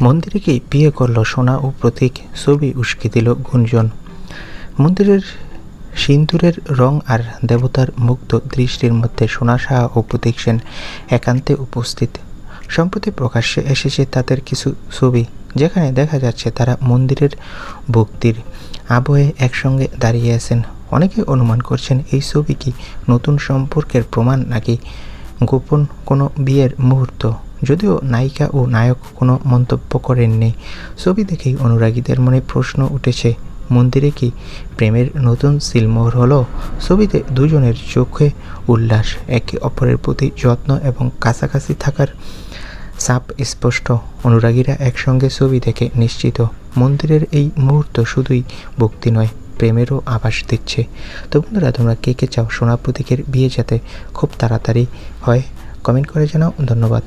মন্দিরেকেই বিয়ে করল সোনা ও প্রতীক। ছবি উস্কে দিল গুঞ্জন। মন্দিরের সিন্দুরের রং আর দেবতার মুগ্ধ দৃষ্টির মধ্যে সোনা সাহা ও প্রতীক সেন একান্তে উপস্থিত। সম্প্রতি প্রকাশ্যে এসেছে তাদের কিছু ছবি, যেখানে দেখা যাচ্ছে তারা মন্দিরের ভক্তির আবহে একসঙ্গে দাঁড়িয়ে আছেন। অনেকে অনুমান করছেন, এই ছবি কি নতুন সম্পর্কের প্রমাণ নাকি গোপন কোনো বিয়ের মুহূর্ত? যদিও নায়িকা ও নায়ক কোনো মন্তব্য করেননি। ছবি দেখেই অনুরাগীদের মনে প্রশ্ন উঠেছে, মন্দিরে কি প্রেমের নতুন সিলমোহর হলো? ছবিতে দুজনের চোখে উল্লাস, একে অপরের প্রতি যত্ন এবং কাছাকাছি থাকার চাপ স্পষ্ট। অনুরাগীরা একসঙ্গে ছবি দেখে নিশ্চিত, মন্দিরের এই মুহূর্ত শুধুই ভক্তি নয়, প্রেমেরও আভাস দিচ্ছে। তো বন্ধুরা, তোমরা কে কে চাও সোনা প্রতীকের বিয়ে যাতে খুব তাড়াতাড়ি হয়, কমেন্ট করে জানাও। ধন্যবাদ।